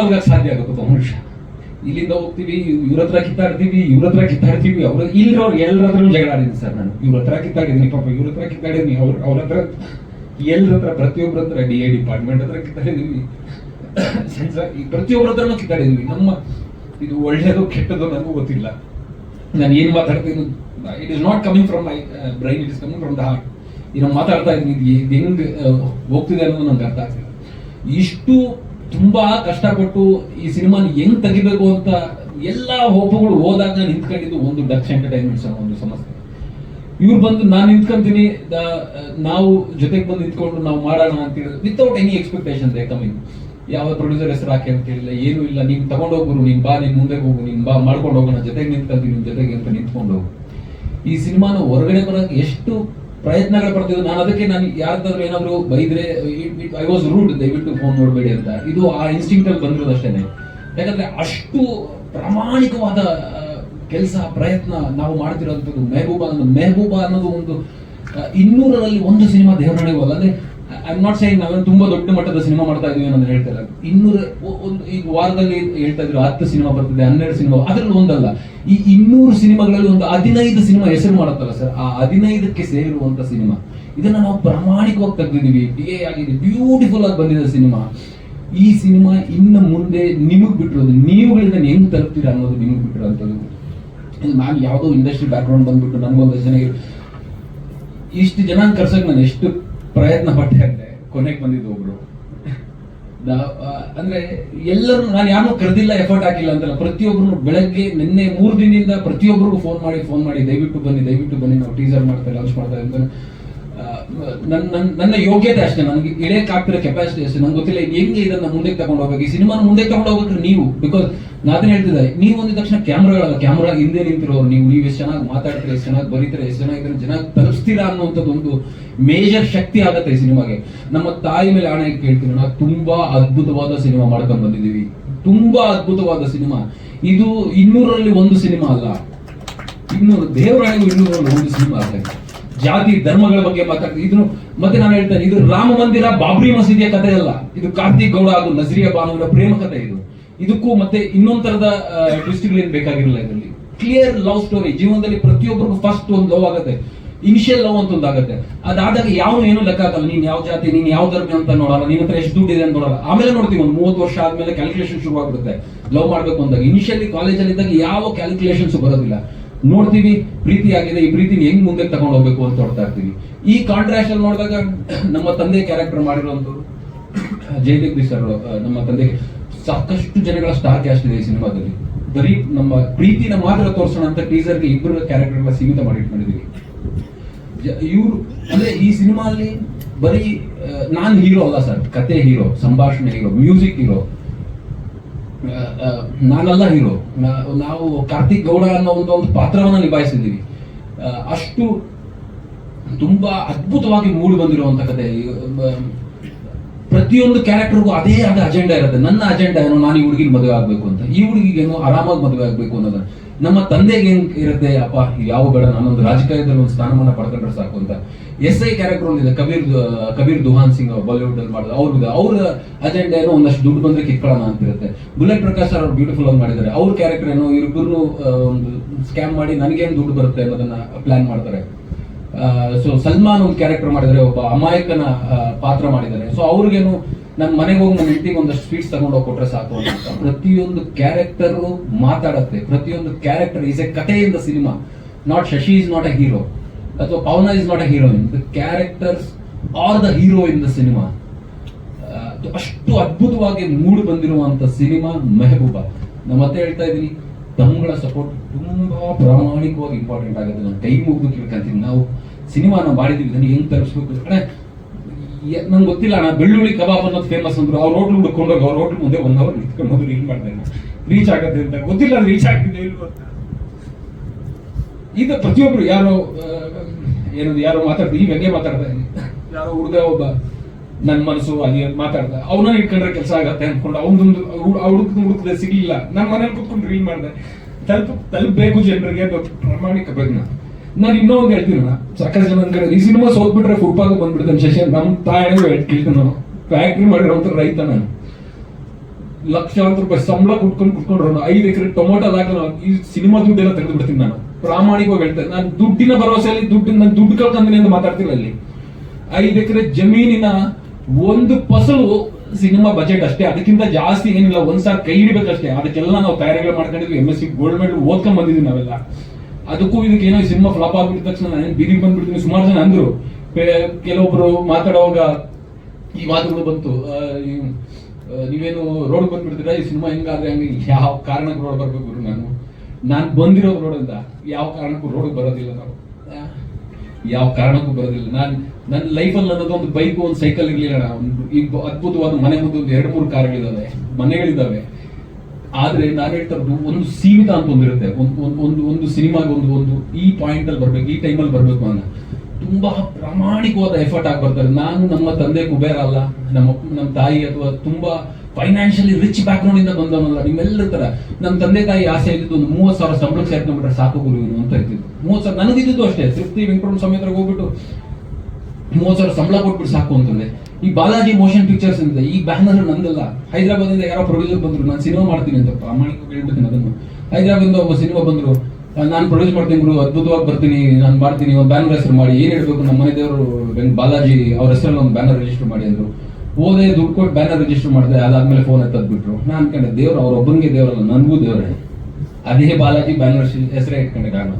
ಮಲ್ಗಕ್ ಸಾಧ್ಯ ಆಗುತ್ತೆ ಮನುಷ್ಯ. ಇಲ್ಲಿಂದ ಹೋಗ್ತೀವಿ, ಇವ್ರ ಹತ್ರ ಕಿತ್ತಾಡ್ತೀವಿ, ಇವ್ರ ಹತ್ರ ಕಿತ್ತಾಡ್ತೀವಿ. ಅವ್ರ ಇಲ್ಲಿರೋರು ಎಲ್ಲರ ಹತ್ರ ಜಗಳ ಆಡಿದ್ದೀನಿ ಸರ್ ನಾನು. ಇವ್ರ ಹತ್ರ ಕಿತ್ತಾಡಿದ್ದೀನಿ, ಪಾಪ ಇವ್ರ ಹತ್ರ ಕಿತ್ತಾಡಿದ್ದೀನಿ, ಅವ್ರ ಅವ್ರ ಹತ್ರ ಎಲ್ಲರ ಹತ್ರ ಪ್ರತಿಯೊಬ್ಬರ ಹತ್ರ, ಡಿ ಎ ಡಿಪಾರ್ಟ್ಮೆಂಟ್ ಹತ್ರ ಕಿತ್ತಾಡಿದ್ದೀವಿ. ಪ್ರತಿಯೊಬ್ಬರ ಹತ್ರನೂ ಕಿತ್ತಾಡಿದ್ದೀವಿ. ನಮ್ಮ ಇದು ಒಳ್ಳೇದು ಕೆಟ್ಟದ್ದು ನನಗೂ ಗೊತ್ತಿಲ್ಲ. ನಾನು ಏನು ಮಾತಾಡ್ತೀನಿ? It is not coming from my brain it is coming from the heart ಈಗ ಮಾತಾಡ್ತಾ ಇದ್ದೀನಿ, ಇದು ಹೆಂಗ್ ಹೋಗ್ತಿದೆ ಅನ್ನೋದು ನನಗೆ ಅರ್ಥ ಆಗ್ತಿಲ್ಲ. ಇಷ್ಟು ತುಂಬಾ ಕಷ್ಟಪಟ್ಟು ಈ ಸಿನಿಮಾನ ಹೆಂಗ್ ತೆಗಿಬೇಕು ಅಂತ ಎಲ್ಲಾ ಹೋಪುಗಳು ಹೋದಾಗ ನಿಂತ್ಕೊಂಡಿದ್ದು ಒಂದು ಡಚ್ ಎಂಟರ್ಟೈನ್ಮೆಂಟ್ಸ್ ಅನ್ನೋ ಒಂದು ಸಂಸ್ಥೆ ಇವ್ರು ಬಂದು ನಾನು ನಿಂತ್ಕೊಂತೀನಿ ನಾವು ಜೊತೆಗೆ ಬಂದು ನಿಂತ್ಕೊಂಡು ನಾವು ಮಾಡೋಣ ಅಂತ ಹೇಳಿದ್ರು ವಿತೌಟ್ ಎನಿ ಎಕ್ಸ್ಪೆಕ್ಟೇಷನ್ ಕಮಿಂಗ್ ಯಾವ ಪ್ರೊಡ್ಯೂಸರ್ ಹೆಸರು ಹಾಕಿ ಅಂತ ಹೇಳಿಲ್ಲ, ಏನೂ ಇಲ್ಲ, ನೀನ್ ತಗೊಂಡೋಗ್ರು ನೀನ್ ಬಾ, ನೀನ್ ಮುಂದೆ ಹೋಗು, ನೀನ್ ಬಾ, ಮಾಡ್ಕೊಂಡು ಹೋಗೋಣ, ಜೊತೆಗೆ ನಿಂತ್ಕೊಂತೀನಿ ನಿಮ್ ಜೊತೆಗೆ ಅಂತ ನಿಂತ್ಕೊಂಡು ಹೋಗು. ಈ ಸಿನಿಮಾನ ಹೊರಗಡೆ ಬರೋಕೆ ಎಷ್ಟು ಪ್ರಯತ್ನಗಳು ಪಡ್ತಿದ್ರು. ನಾನು ಅದಕ್ಕೆ ನಾನು ಯಾರ್ದಾದ್ರು ಏನಾದ್ರು ಬೈದ್ರೆ ಐ ವಾಸ್ ರೂಡ್ ದಯವಿಟ್ಟು ಫೋನ್ ನೋಡಬೇಡಿ ಅಂತ. ಇದು ಆ ಇನ್ಸ್ಟಿಂಕ್ಟ್ ಅಲ್ಲಿ ಬಂದಿರೋದು ಅಷ್ಟೇನೆ. ಯಾಕಂದ್ರೆ ಅಷ್ಟು ಪ್ರಾಮಾಣಿಕವಾದ ಕೆಲಸ, ಪ್ರಯತ್ನ ನಾವು ಮಾಡ್ತಿರೋದು ಮೆಹಬೂಬಾ ಅನ್ನೋದು. ಮೆಹಬೂಬಾ ಅನ್ನೋದು ಒಂದು ಇನ್ನೂರರಲ್ಲಿ ಒಂದು ಸಿನಿಮಾ ದೇವರಾಣಿ ಅಲ್ಲ. ಅಂದ್ರೆ ಐ ನಾಟ್ ಸೇಯಿಂಗ್ ನಾವೇನು ತುಂಬಾ ದೊಡ್ಡ ಮಟ್ಟದ ಸಿನಿಮಾ ಮಾಡ್ತಾ ಇದೀವಿ ಅಂತ ಹೇಳ್ತಾ ಇಲ್ಲ. ಇನ್ನೂರ ಒಂದು ಈಗ ವಾರದಲ್ಲಿ ಹೇಳ್ತಾ ಇದ್ರು ಹತ್ತು ಸಿನಿಮಾ ಬರ್ತದೆ, ಹನ್ನೆರಡು ಸಿನಿಮಾ. ಅದ್ರಲ್ಲಿ ಒಂದಲ್ಲ. ಈ ಇನ್ನೂರು ಸಿನಿಮಾಗಳಲ್ಲಿ ಒಂದು ಹದಿನೈದು ಸಿನಿಮಾ ಹೆಸರು ಮಾಡುತ್ತಲ್ಲ ಸರ್. ಆ ಹದಿನೈದಕ್ಕೆ ಸೇರುವಂತ ಸಿನಿಮಾ. ಇದನ್ನ ನಾವು ಪ್ರಾಮಾಣಿಕವಾಗಿ ತೆಗೆದಿದ್ದೀವಿ. ಡಿಎ ಆಗಿದೆ. ಬ್ಯೂಟಿಫುಲ್ ಆಗಿ ಬಂದಿದೆ ಸಿನಿಮಾ. ಈ ಸಿನಿಮಾ ಇನ್ನು ಮುಂದೆ ನಿಮಗೆ ಬಿಟ್ಟಿರೋದು, ನೀವುಗಳಿಂದ ಹೆಂಗ್ ತಲುಪ್ತೀರಾ ಅನ್ನೋದು ನಿಮಗೆ ಬಿಟ್ಟಿರೋದು ನಾನು ಯಾವುದೋ ಇಂಡಸ್ಟ್ರಿ ಬ್ಯಾಕ್ಗ್ರೌಂಡ್ ಬಂದ್ಬಿಟ್ಟು ನನಗೊಂದು ಜನ ಇಷ್ಟು ಜನ ಕರ್ಸಕ್ ನಾನು ಎಷ್ಟು ಪ್ರಯತ್ನ ಪಟ್ಟೆ ಅಂದ್ರೆ ಕೊನೆಗೆ ಬಂದಿದ್ದು ಒಬ್ರು. ಅಂದ್ರೆ ಎಲ್ಲರೂ ನಾನು ಯಾರನ್ನೂ ಕರೆದಿಲ್ಲ ಎಫರ್ಟ್ ಹಾಕಿಲ್ಲ ಅಂತಲ್ಲ. ಪ್ರತಿಯೊಬ್ಬರು ಬೆಳಗ್ಗೆ ನಿನ್ನೆ ಮೂರು ದಿನದಿಂದ ಪ್ರತಿಯೊಬ್ಬರಿಗೂ ಫೋನ್ ಮಾಡಿ ಫೋನ್ ಮಾಡಿ, ದಯವಿಟ್ಟು ಬನ್ನಿ ದಯವಿಟ್ಟು ಬನ್ನಿ. ನಾವು ಟೀಸರ್ ಮಾಡ್ತಾರೆ ಲಾಂಚ್ ಮಾಡ್ತಾರೆ ಅಂತ ನನ್ನ ನನ್ನ- ಯೋಗ್ಯತೆ ಅಷ್ಟೇ. ನನಗೆ ಆಗ್ತಿರೋ ಕೆಪಾಸಿಟಿ ಅಷ್ಟೇ. ನಂಗೆ ಗೊತ್ತಿಲ್ಲ ಹೆಂಗೆ ಇದನ್ನ ಮುಂದೆ ತಗೊಂಡು ಹೋಗ್ಬೇಕು. ಈ ಸಿನಿಮಾನ ಮುಂದೆ ತಗೊಂಡು ಹೋಗ್ಬೇಕು ನೀವು. ಬಿಕಾಸ್ ನಾನು ಹೇಳ್ತಿದ್ದೆ ನೀವು ಒಂದಿದ ತಕ್ಷಣ ಕ್ಯಾಮ್ರಾಗಳಲ್ಲ, ಕ್ಯಾಮ್ರಾ ಹಿಂದೆ ನಿಂತಿರೋರು ನೀವು. ನೀವು ಎಷ್ಟು ಚೆನ್ನಾಗಿ ಮಾತಾಡ್ತೀರಾ, ಎಷ್ಟು ಚೆನ್ನಾಗಿ ಬರೀತೀರಾ, ಎಷ್ಟು ಚೆನ್ನಾಗಿ ಇದನ್ನ ಜನ ತಲುಪಿಸ್ತೀರಾ ಅನ್ನುವಂಥದ್ದು ಒಂದು ಮೇಜರ್ ಶಕ್ತಿ ಆಗತ್ತೆ ಈ ಸಿನಿಮಾಗೆ ನಮ್ಮ ತಾಯಿ ಮೇಲೆ ಆಣೆ ಹೇಳ್ತೀನಿ ನಾವು ತುಂಬಾ ಅದ್ಭುತವಾದ ಸಿನಿಮಾ ಮಾಡ್ಕೊಂಡು ಬಂದಿದ್ದೀವಿ. ತುಂಬಾ ಅದ್ಭುತವಾದ ಸಿನಿಮಾ ಇದು ಇನ್ನೂರಲ್ಲಿ ಒಂದು ಸಿನಿಮಾ ಅಲ್ಲ. ಇನ್ನೂರು ದೇವರಾಣಿಗೂ ಇನ್ನೂರಲ್ಲಿ ಒಂದು ಸಿನಿಮಾ ಆಗ್ತದೆ ಜಾತಿ ಧರ್ಮಗಳ ಬಗ್ಗೆ ಮಾತಾಡ್ತೀವಿ ಇದನ್ನು ಮತ್ತೆ ನಾನು ಹೇಳ್ತೇನೆ, ಇದು ರಾಮ ಮಂದಿರ ಬಾಬ್ರಿ ಮಸೀದಿಯ ಕಥೆ ಅಲ್ಲ. ಇದು ಕಾರ್ತಿಕ್ ಗೌಡ ಹಾಗೂ ನಜರಿಯ ಬಾನುವಿನ ಪ್ರೇಮ ಕಥೆ ಇದು. ಇದಕ್ಕೂ ಮತ್ತೆ ಇನ್ನೊಂದ್ ತರದ ಏನು ಬೇಕಾಗಿರಲ್ಲ ಇದರಲ್ಲಿ. ಕ್ಲಿಯರ್ ಲವ್ ಸ್ಟೋರಿ ಜೀವನದಲ್ಲಿ ಪ್ರತಿಯೊಬ್ಬರಿಗೂ ಫಸ್ಟ್ ಒಂದು ಲವ್ ಆಗುತ್ತೆ. ಇನಿಷಿಯಲ್ ಲವ್ ಅಂತ ಒಂದಾಗುತ್ತೆ. ಅದಾದಾಗ ಯಾವ ಏನು ಲೆಕ್ಕ ಆಗಲ್ಲ. ನೀನ್ ಯಾವ ಜಾತಿ, ನೀನ್ ಯಾವ ಧರ್ಮ ಅಂತ ನೋಡಲ್ಲ. ನಿನ್ನ ಹತ್ರ ಎಷ್ಟು ದುಡ್ಡು ಇದೆ ಅಂತ ನೋಡಲ್ಲ. ಆಮೇಲೆ ನೋಡ್ತೀವಿ ಒಂದು ಮೂವತ್ತು ವರ್ಷ ಆದ್ಮೇಲೆ ಕ್ಯಾಲ್ಕುಲೇಷನ್ ಶುರು ಲವ್ ಮಾಡ್ಬೇಕು ಅಂದಾಗ. ಇನಿಷಿಯಲಿ ಕಾಲೇಜಲ್ಲಿ ಇದ್ದಾಗ ಯಾವ ಕ್ಯಾಲ್ಕುಲೇಷನ್ಸ್ ಬರೋದಿಲ್ಲ. ನೋಡ್ತೀವಿ ಪ್ರೀತಿ ಆಗಿದೆ ಈ ಪ್ರೀತಿನ ಹೆಂಗ್ ಮುಂದೆ ತಗೊಂಡು ಹೋಗ್ಬೇಕು ಅಂತ ನೋಡ್ತಾ ಇರ್ತೀವಿ. ಈ ಕಾಂಟ್ರಾಸ್ಟ್ ಅಲ್ಲಿ ನೋಡಿದಾಗ ನಮ್ಮ ತಂದೆ ಕ್ಯಾರೆಕ್ಟರ್ ಮಾಡಿರುವಂತವ್ರು ಜಯದೇವ್ ಸರ್ ನಮ್ಮ ತಂದೆ ಸಾಕಷ್ಟು ಜನಗಳ ಸ್ಟಾರ್ ಕ್ಯಾಸ್ಟ್ ಇದೆ ಈ ಸಿನಿಮಾದಲ್ಲಿ. ಬರೀ ನಮ್ಮ ಪ್ರೀತಿನ ಮಾತ್ರ ತೋರಿಸೋಣ ಅಂತ ಟೀಸರ್ಗೆ ಇಬ್ಬರ ಕ್ಯಾರೆಕ್ಟರ್ಗಳ ಸೀಮಿತ ಮಾಡಿ ಇವ್ರು ಇವರು, ಅಂದ್ರೆ ಈ ಸಿನಿಮಾ ಅಲ್ಲಿ ಬರೀ ನಾನ್ ಹೀರೋ ಅಲ್ಲ ಸರ್. ಕತೆ ಹೀರೋ ಸಂಭಾಷಣೆ ಹೀರೋ ಮ್ಯೂಸಿಕ್ ಹೀರೋ ನಾನಲ್ಲ ಹೀರೋ. ನಾವು ಕಾರ್ತಿಕ್ ಗೌಡ ಅನ್ನೋ ಒಂದು ಒಂದು ಪಾತ್ರವನ್ನ ನಿಭಾಯಿಸಿದ್ದೀವಿ. ಅಷ್ಟು ತುಂಬಾ ಅದ್ಭುತವಾಗಿ ಮೂಡಿ ಬಂದಿರುವಂತ ಕತೆ. ಪ್ರತಿಯೊಂದು ಕ್ಯಾರೆಕ್ಟರ್ಗೂ ಅದೇ ಆದ ಅಜೆಂಡಾ ಇರುತ್ತೆ. ನನ್ನ ಅಜೆಂಡಾ ಏನೋ ನಾನು ಈ ಹುಡುಗಿನ ಮದುವೆ ಆಗ್ಬೇಕು ಅಂತ. ಈ ಹುಡುಗಿಗೇನೋ ಆರಾಮಾಗಿ ಮದುವೆ ಆಗ್ಬೇಕು ಅನ್ನೋದು ನಮ್ಮ ತಂದೆಗೆ ಏನ್ ಇರುತ್ತೆ, ಅಪ್ಪ ಯಾವ ಬೇಡ, ನಾನೊಂದು ರಾಜಕೀಯದಲ್ಲಿ ಒಂದು ಸ್ಥಾನಮಾನ ಪಡ್ಕೊಂಡ್ರೆ ಸಾಕು ಅಂತ. ಎಸ್ ಐ ಕ್ಯಾರೆಕ್ಟರ್ ಒಂದಿದೆ, ಕಬೀರ್ ಕಬೀರ್ ದುಹಾನ್ ಸಿಂಗ್ ಬಾಲಿವುಡ್ ಅಲ್ಲಿ ಮಾಡಿದ್ರು ಅವ್ರಿಗೆ ಅವ್ರ ಅಜೆಂಡಾ ಏನೋ ಒಂದಷ್ಟು ದುಡ್ಡು ಬಂದ್ರೆ ಕಿತ್ಕೊಳ್ಳೋಣ ಅಂತ ಇರುತ್ತೆ ಬುಲೆಟ್ ಪ್ರಕಾಶ್ ಅವ್ರು ಬ್ಯೂಟಿಫುಲ್ ಆಗಿ ಮಾಡಿದ್ದಾರೆ. ಅವ್ರ ಕ್ಯಾರೆಕ್ಟರ್ ಏನೋ ಇಬ್ಬರು ಒಂದು ಸ್ಕ್ಯಾಮ್ ಮಾಡಿ ನನಗೇನು ದುಡ್ಡು ಬರುತ್ತೆ ಅನ್ನೋದನ್ನ ಪ್ಲಾನ್ ಮಾಡ್ತಾರೆ. ಸೊ ಸಲ್ಮಾನ್ ಒಂದು ಕ್ಯಾರೆಕ್ಟರ್ ಮಾಡಿದರೆ ಒಬ್ಬ ಅಮಾಯಕನ ಪಾತ್ರ ಮಾಡಿದ್ದಾರೆ. ಸೊ ಅವ್ರಿಗೇನು ನನ್ನ ಮನೆಗೆ ಹೋಗಿ ನನ್ನ ಹೆಂಡತಿಗೆ ಒಂದಷ್ಟು ಸ್ವೀಟ್ಸ್ ತಗೊಂಡೋಗಿ ಕೊಟ್ರೆ ಸಾಕು ಅಂತ. ಪ್ರತಿಯೊಂದು ಕ್ಯಾರೆಕ್ಟರ್ ಮಾತಾಡತ್ತೆ. ಪ್ರತಿಯೊಂದು character is a ಕಥೆಯಿಂದ cinema not Shashi is not a hero ಅಥವಾ Pavana is not a heroine the characters are the hero in the cinema ಅಷ್ಟು ಅದ್ಭುತವಾಗಿ ಮೂಡಿ ಬಂದಿರುವಂತ ಸಿನಿಮಾ ಮೆಹಬೂಬ. ನಾನು ಮತ್ತೆ ಹೇಳ್ತಾ ಇದ್ದೀನಿ ತಮ್ಮಗಳ ಸಪೋರ್ಟ್ ತುಂಬಾ ಪ್ರಾಮಾಣಿಕವಾಗಿ ಇಂಪಾರ್ಟೆಂಟ್ ಆಗುತ್ತೆ. ನಾನು ಟೈಮ್ ಮುಗಿದು ಕೇಳ್ಕೊಂತೀನಿ. ನಾವು ಸಿನಿಮಾನ ಮಾಡಿದೀವಿ ನನಗೆ ಹೆಂಗ್ ತರಿಸ್ಬೇಕು ಯ- ನಂಗೆ ಗೊತ್ತಿಲ್ಲ ಅಣ್ಣ ಬೆಳ್ಳುಳ್ಳಿ ಕಬಾಬ್ ಅನ್ನೋದು ಫೇಮಸ್ ಅಂದ್ರು. ಅವ್ರ ಹೋಟ್ಲ್ ಹುಡ್ಕೊಂಡೋಗಿ ಅವ್ರ ಹೋಟ್ಲ್ ಮುಂದೆ ಒನ್ ಅವರ್ ನಿಂತ್ಕೊಂಡು ಹೋದ್ರು ಹಿಂಗ್ ಮಾಡ್ದೆ ರೀಚ್ ಆಗತ್ತೆ ಅಂತ. ಗೊತ್ತಿಲ್ಲ ರೀಚ್ ಆಗ್ತಿದೆ ಇದು ಈಗ ಪ್ರತಿಯೊಬ್ರು ಯಾರೋ ಏನದು, ಯಾರೋ ಮಾತಾಡ್ತಾರೆ ಈ ವ್ಯಂಗ್ಯ ಮಾತಾಡ್ತಾ ಯಾರೋ ಹುಡುಗ ಒಬ್ಬ ನನ್ನ ಮನಸ್ಸು ಅಲ್ಲಿ ಮಾತಾಡ್ದ. ಅವನ ಇಟ್ಕೊಂಡ್ರೆ ಕೆಲಸ ಆಗತ್ತೆ ಅನ್ಕೊಂಡು ಅವನೊಂದು ಹುಡುಕ್ ಹುಡುಕದೆ ಸಿಗ್ಲಿಲ್ಲ. ನನ್ನ ಮನೇಲಿ ಕುತ್ಕೊಂಡು ರೀಲ್ ಮಾಡಿದೆ. ತಲುಪ, ತಲುಪಬೇಕು ಜನರಿಗೆ ಪ್ರಾಮಾಣಿಕ ಪ್ರಜ್ಞೆ. ನಾನು ಇನ್ನೊಂದು ಹೇಳ್ತೀನಿ ಸಾಕಷ್ಟು ಜನ ಅನ್ಕೊಂಡ್ರೆ ಈ ಸಿನಿಮಾ ಸೋತ್ಬಿಟ್ರೆ ಫುಟ್ಪಾತ್ ಬಂದ್ಬಿಡ್ತಾನೆ ಶಶಿ ನಮ್ಮ ತಾಯಿ ಕೇಳ್ತೀನಿ ನಾನು ಫ್ಯಾಕ್ಟ್ರಿ ಮಾಡಿರೋ ರೈತ ನಾನು. ಲಕ್ಷಾಂತರ ರೂಪಾಯಿ ಸಂಬಳ ಕುಟ್ಕೊಂಡು ಕುಟ್ಕೊಂಡ್ರು ಐದು ಎಕರೆ ಟೊಮೊಟೊ ಹಾಕಿ ಈ ಸಿನಿಮಾ ದುಡ್ಡೆಲ್ಲ ತೆಗೆದು ಬಿಡ್ತೀನಿ ನಾನು. ಪ್ರಾಮಾಣಿಕವಾಗಿ ಹೇಳ್ತೇನೆ ನಾನು ದುಡ್ಡಿನ ಭರವಸೆಯಲ್ಲಿ ದುಡ್ಡು ನಾನು ದುಡ್ಡು ಕಳ್ಕೊಂತೀನಿ ಅಂತ ಮಾತಾಡ್ತಿಲ್ಲ ಅಲ್ಲಿ. ಐದು ಎಕರೆ ಜಮೀನಿನ ಒಂದು ಫಸಲು ಸಿನಿಮಾ ಬಜೆಟ್ ಅಷ್ಟೇ. ಅದಕ್ಕಿಂತ ಜಾಸ್ತಿ ಏನಿಲ್ಲ. ಒಂದ್ ಸಾವಿರ ಕೈ ಹಿಡಿಬೇಕಷ್ಟೇ. ಅದಕ್ಕೆಲ್ಲ ನಾವು ತಯಾರಿಗಳು ಮಾಡ್ಕೊಂಡಿದ್ವಿ. M S C gold medal ಓದ್ಕೊಂಡ್ ಬಂದಿದ್ವಿ ನಾವೆಲ್ಲ. ಅದಕ್ಕೂ ಇದಕ್ಕೆ ಏನೋ ಸಿನಿಮಾ ಫ್ಲಾಪ್ ಆಗ್ಬಿಟ್ಟ ತಕ್ಷಣ ನಾನು ಬೀದಿ ಬಂದ್ಬಿಡ್ತೀನಿ ಸುಮಾರು ಜನ ಅಂದ್ರು. ಕೆಲವೊಬ್ರು ಮಾತಾಡುವಾಗ ಈ ಮಾತುಗಳು ಬಂತು. ನೀವೇನು ರೋಡ್ ಬಂದ್ಬಿಡ್ತೀರಾ? ಈ ಸಿನಿಮಾ ಹೆಂಗಾದ್ರೆ ಹಂಗೆ ಯಾವ ಕಾರಣಕ್ಕೆ ರೋಡ್ ಬರ್ಬೇಕು ನಾನು. ನಾನು ಬಂದಿರೋ ರೋಡ್ ಅಂತ ಯಾವ ಕಾರಣಕ್ಕೂ ರೋಡ್ ಬರೋದಿಲ್ಲ ನಾವು. ಯಾವ ಕಾರಣಕ್ಕೂ ಬರೋದಿಲ್ಲ. ನಾನು ನನ್ನ ಲೈಫಲ್ಲಿ ಅನ್ನೋದು ಒಂದು ಬೈಕ್ ಒಂದು ಸೈಕಲ್ ಇರಲಿಲ್ಲ ಒಂದು ಅದ್ಭುತವಾದ ಮನೆ ಮುಂದೆ ಒಂದು ಎರಡು, ಮೂರು ಕಾರ್ಗಳಿದ್ದಾವೆ ಮನೆಗಳಿದಾವೆ. ಆದ್ರೆ ನಾನು ಹೇಳ್ತಾ ಇರೋದು ಒಂದು ಸೀಮಿತ ಅಂತ ಒಂದಿರುತ್ತೆ ಒಂದು ಒಂದು ಒಂದು ಸಿನಿಮಾಗೆ ಒಂದು ಒಂದು ಈ ಪಾಯಿಂಟ್ ಅಲ್ಲಿ ಬರ್ಬೇಕು, ಈ ಟೈಮಲ್ಲಿ ಬರ್ಬೇಕು ಅಂತ. ತುಂಬಾ ಪ್ರಾಮಾಣಿಕವಾದ ಎಫರ್ಟ್ ಆಗಿ ಬರ್ತಾರೆ. ನಾನು ನಮ್ಮ ತಂದೆ ಕುಬೇರ ಅಲ್ಲ, ನಮ್ಮ ನಮ್ಮ ತಾಯಿ ಅಥವಾ ತುಂಬಾ ಫೈನಾನ್ಷಿಯಲಿ ರಿಚ್ ಬ್ಯಾಕ್ ಗ್ರೌಂಡ್ ಇಂದ ಬಂದವನಲ್ಲ, ನಿಮ್ಮೆಲ್ಲರ ತರ ನಮ್ಮ ತಂದೆ ತಾಯಿ ಆಸೆ ಇದ್ದಿದ್ದು ಒಂದು ಮೂವತ್ತು ಸಾವಿರ ಸಂಬಳಕ್ಕೆ ಸೇರ್ಕೊಂಡ್ಬಿಟ್ರೆ ಸಾಕು ಗುರು ಇವನು ಅಂತ ಇರ್ತಿದ್ರು. ಮೂವತ್ತು ಸಾವಿರ ನನಗಿದ್ದು ಅಷ್ಟೇ. ತೃಪ್ತಿ ವೆಂಕಟರಮಣ ಸ್ವಾಮಿ ಹೋಗ್ಬಿಟ್ಟು ಮೂವತ್ತು ಸಾವಿರ ಸಂಬಳ ಕೊಟ್ಬಿಟ್ಟು ಸಾಕು ಅಂತಂದೆ. ಈ ಬಾಲಾಜಿ ಮೋಷನ್ ಪಿಕ್ಚರ್ಸ್ ಅಂತ, ಈ ಬ್ಯಾನರ್ ನಂದಲ್ಲ. ಹೈದರಾಬಾದ್ ಇಂದ ಯಾರೋ ಪ್ರೊಡ್ಯೂಸರ್ ಬಂದ್ರು, ನಾನು ಸಿನಿಮಾ ಮಾಡ್ತೀನಿ ಅಂತ ಪ್ರಾಮಾಣಿಕ ಹೇಳ್ಬಿಡ್ತೀನಿ ಅದನ್ನು. ಹೈದರಾಬಾದಿಂದ ಒಬ್ಬ ಸಿನಿಮಾ ಬಂದ್ರು ನಾನು ಪ್ರೊಡ್ಯೂಸ್ ಮಾಡ್ತೀನಿ ಗುರು, ಅದ್ಭುತವಾಗಿ ಬರ್ತೀನಿ, ನಾನು ಮಾಡ್ತೀನಿ, ಒಂದು ಬ್ಯಾನರ್ ಹೆಸರು ಮಾಡಿ, ಏನು ಹೇಳ್ಬೇಕು ನಮ್ಮ ಮನೆ ದೇವರು ಬಾಲಾಜಿ ಅವ್ರ ಹೆಸರಲ್ಲಿ ಒಂದು ಬ್ಯಾನರ್ ರಿಜಿಸ್ಟರ್ ಮಾಡಿ ಅಂದ್ರು. ಓದೇ ದುಡ್ಡು ಕೊಟ್ಟು ಬ್ಯಾನರ್ ರಿಜಿಸ್ಟರ್ ಮಾಡಿದೆ, ಅದಾದ್ಮೇಲೆ ಫೋನ್ ಎತ್ತದ್ ಬಿಟ್ರು ನಾನು ಅನ್ಕೊಂಡೆ ದೇವ್ರು ಅವ್ರ ಒಬ್ಬನಿಗೆ ದೇವರಲ್ಲ, ನನಗೂ ದೇವರೇ. ಅದೇ ಬಾಲಾಜಿ ಬ್ಯಾನರ್ ಹೆಸರೇ ಇಟ್ಕೊಂಡೆ ನಾನು.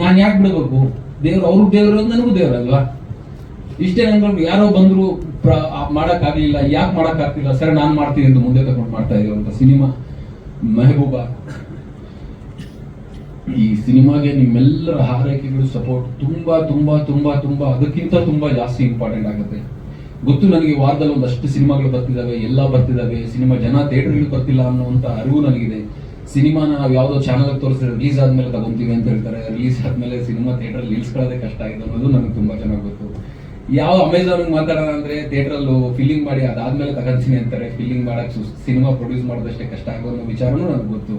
ನಾನು ಯಾಕೆ ಬಿಡಬೇಕು? ದೇವ್ರು ಅವ್ರಿಗೆ ದೇವರು, ನನಗೂ ದೇವ್ರಲ್ವಾ? ಇಷ್ಟೇ ಅಂದ್ರೆ ಯಾರೋ ಬಂದ್ರು ಮಾಡಕ್ ಆಗ್ಲಿಲ್ಲ ಯಾಕೆ ಮಾಡಕ್ ಆಗ್ತಿಲ್ಲ ಸರ್ ನಾನ್ ಮಾಡ್ತೀನಿ ಅಂತ ಮುಂದೆ ತಗೊಂಡು ಮಾಡ್ತಾ ಇರುವಂತ ಸಿನಿಮಾ ಮೆಹಬೂಬಾ. ಈ ಸಿನಿಮಾಗೆ ನಿಮ್ಮೆಲ್ಲರ ಹಾರೈಕೆಗಳು ಸಪೋರ್ಟ್ ತುಂಬಾ ತುಂಬಾ ತುಂಬಾ ತುಂಬಾ, ಅದಕ್ಕಿಂತ ತುಂಬಾ ಜಾಸ್ತಿ ಇಂಪಾರ್ಟೆಂಟ್ ಆಗುತ್ತೆ. ಗೊತ್ತು ನನಗೆ ವಾರದಲ್ಲಿ ಒಂದಷ್ಟು ಸಿನಿಮಾಗಳು ಬರ್ತಿದಾವೆ, ಎಲ್ಲ ಬರ್ತಿದಾವೆ, ಸಿನಿಮಾ ಜನ ಥಿಯೇಟರ್ಗಳು ಬರ್ತಿಲ್ಲ ಅನ್ನುವಂತ ಅರಿವು ನನಗಿದೆ. ಸಿನಿಮಾನ ನಾವು ಯಾವ್ದೋ ಚಾನಲ್ ತೋರಿಸಿದ್ರೆ ರಿಲೀಸ್ ಆದ್ಮೇಲೆ ತಗೊಂತೀವಿ ಅಂತ ಹೇಳ್ತಾರೆ. ರಿಲೀಸ್ ಆದ್ಮೇಲೆ ಸಿನಿಮಾ ಥಿಯೇಟರ್ ನಿಲ್ಸ್ಕೊಳ್ಳೋದೇ ಕಷ್ಟ ಆಗಿದೆ ಅನ್ನೋದು ನನಗೆ ತುಂಬಾ ಚೆನ್ನಾಗಿ ಗೊತ್ತು. ಯಾವ ಅಮೆಝಾನ್ ಮಾತಾಡೋಣ ಅಂದ್ರೆ ಥಿಯೇಟರ್ ಅಲ್ಲಿ ಫಿಲ್ಲಿಂಗ್ ಮಾಡಿ ಅದಾದ್ಮೇಲೆ ತಗೊಂತೀನಿ ಅಂತಾರೆ. ಫಿಲ್ಲಿಂಗ್ ಮಾಡಕ್ ಸಿನಿಮಾ ಪ್ರೊಡ್ಯೂಸ್ ಮಾಡೋದಷ್ಟೇ ಕಷ್ಟ ಆಗೋ ಅನ್ನೋ ವಿಚಾರನೂ ನನಗೆ ಗೊತ್ತು.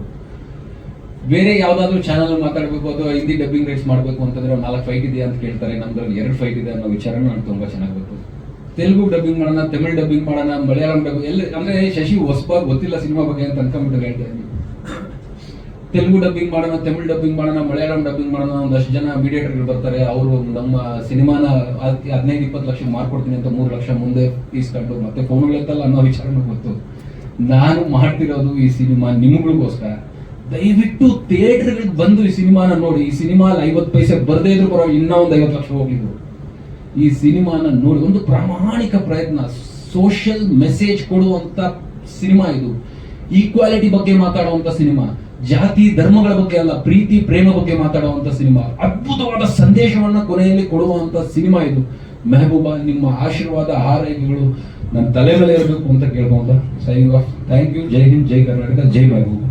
ಬೇರೆ ಯಾವ್ದಾದ್ರು ಚಾನಲ್ ಮಾತಾಡ್ಬೇಕು, ಅಥವಾ ಹಿಂದಿ ಡಬ್ಬಿಂಗ್ ರೈಟ್ಸ್ ಮಾಡ್ಬೇಕು ಅಂತಂದ್ರೆ ನಾಲ್ಕು ಫೈಟ್ ಇದೆ ಅಂತ ಕೇಳ್ತಾರೆ. ನಮ್ದ್ರಲ್ಲಿ ಎರಡು ಫೈಟ್ ಇದೆ ಅನ್ನೋ ವಿಚಾರನೂ ನನಗೆ ತುಂಬಾ ಚೆನ್ನಾಗಿ ಗೊತ್ತು. ತೆಲುಗು ಡಬ್ಬಿಂಗ್ ಮಾಡೋಣ, ತಮಿಳ್ ಡಬ್ಬಿಂಗ್ ಮಾಡೋಣ, ಮಲಯಾಳಂ ಡಬ್ಬಿಂಗ್ ಎಲ್ಲ ಅಂದ್ರೆ ಶಶಿ ಹೊಸಬಾಗ್ ಗೊತ್ತಿಲ್ಲ ಸಿನಿಮಾ ಬಗ್ಗೆ ಅಂತ ಅನ್ಕೊಂಡ್ಬಿಟ್ಟು ಹೇಳ್ತಾ ಇದ್ದೀನಿ. ತೆಲುಗು ಡಬ್ಬಿಂಗ್ ಮಾಡೋಣ, ತಮಿಳ್ ಡಬ್ಬಿಂಗ್ ಮಾಡೋಣ, ಮಲಯಾಳಂ ಡಬ್ಬಿಂಗ್ ಮಾಡೋಣ ಒಂದಷ್ಟು ಜನ ಮೀಡಿಯೇಟರ್ಗಳು ಬರ್ತಾರೆ. ಅವರು ನಮ್ಮ ಸಿನಿಮಾನ ಹದಿನೈದು, ಇಪ್ಪತ್ತು ಲಕ್ಷ ಮಾರ್ಕೊಡ್ತೀನಿ ಅಂತ ಮೂರು ಲಕ್ಷ ಮುಂದೆ ಇಸ್ಕೊಂಡು ಮತ್ತೆ ಫೋನ್ಗಳೆತ್ತಲ್ಲ ಅನ್ನೋ ವಿಚಾರನೂ ಗೊತ್ತು. ನಾನು ಮಾಡ್ತಿರೋದು ಈ ಸಿನಿಮಾ ನಿಮ್ಗಳಿಗೋಸ್ಕರ. ದಯವಿಟ್ಟು ಥಿಯೇಟರ್ಗಳಿಗೆ ಬಂದು ಈ ಸಿನಿಮಾನ ನೋಡಿ. ಈ ಸಿನಿಮಾ ಐವತ್ತು ಪೈಸೆ ಬರದೇ ಇದ್ರು ಬರೋ ಇನ್ನೂ ಒಂದು ಐವತ್ತು ಲಕ್ಷ ಹೋಗಿದ್ರು ಈ ಸಿನಿಮಾನ ನೋಡಿ, ಒಂದು ಪ್ರಾಮಾಣಿಕ ಪ್ರಯತ್ನ ಸೋಷಿಯಲ್ ಮೆಸೇಜ್ ಕೊಡುವಂತ ಸಿನಿಮಾ ಇದು. ಈಕ್ವಾಲಿಟಿ ಬಗ್ಗೆ ಮಾತಾಡುವಂತ ಸಿನಿಮಾ. ಜಾತಿ, ಧರ್ಮಗಳ ಬಗ್ಗೆ ಅಲ್ಲ, ಪ್ರೀತಿ, ಪ್ರೇಮ ಬಗ್ಗೆ ಮಾತಾಡುವಂತ ಸಿನಿಮಾ. ಅದ್ಭುತವಾದ ಸಂದೇಶವನ್ನ ಕೊನೆಯಲ್ಲಿ ಕೊಡುವಂತ ಸಿನಿಮಾ ಇದು. ಮೆಹಬೂಬ, ನಿಮ್ಮ ಆಶೀರ್ವಾದ ಆರೈಕೆಗಳು ನನ್ನ ತಲೆ ಮೇಲೆ ಇರಬೇಕು ಅಂತ ಕೇಳ್ಕೊಂತ ಸೈನ್ ಆಫ್ ಥ್ಯಾಂಕ್ ಯು ಜೈ ಹಿಂದ್, ಜೈ ಕರ್ನಾಟಕ, ಜೈ ಮೆಹಬೂಬಾ.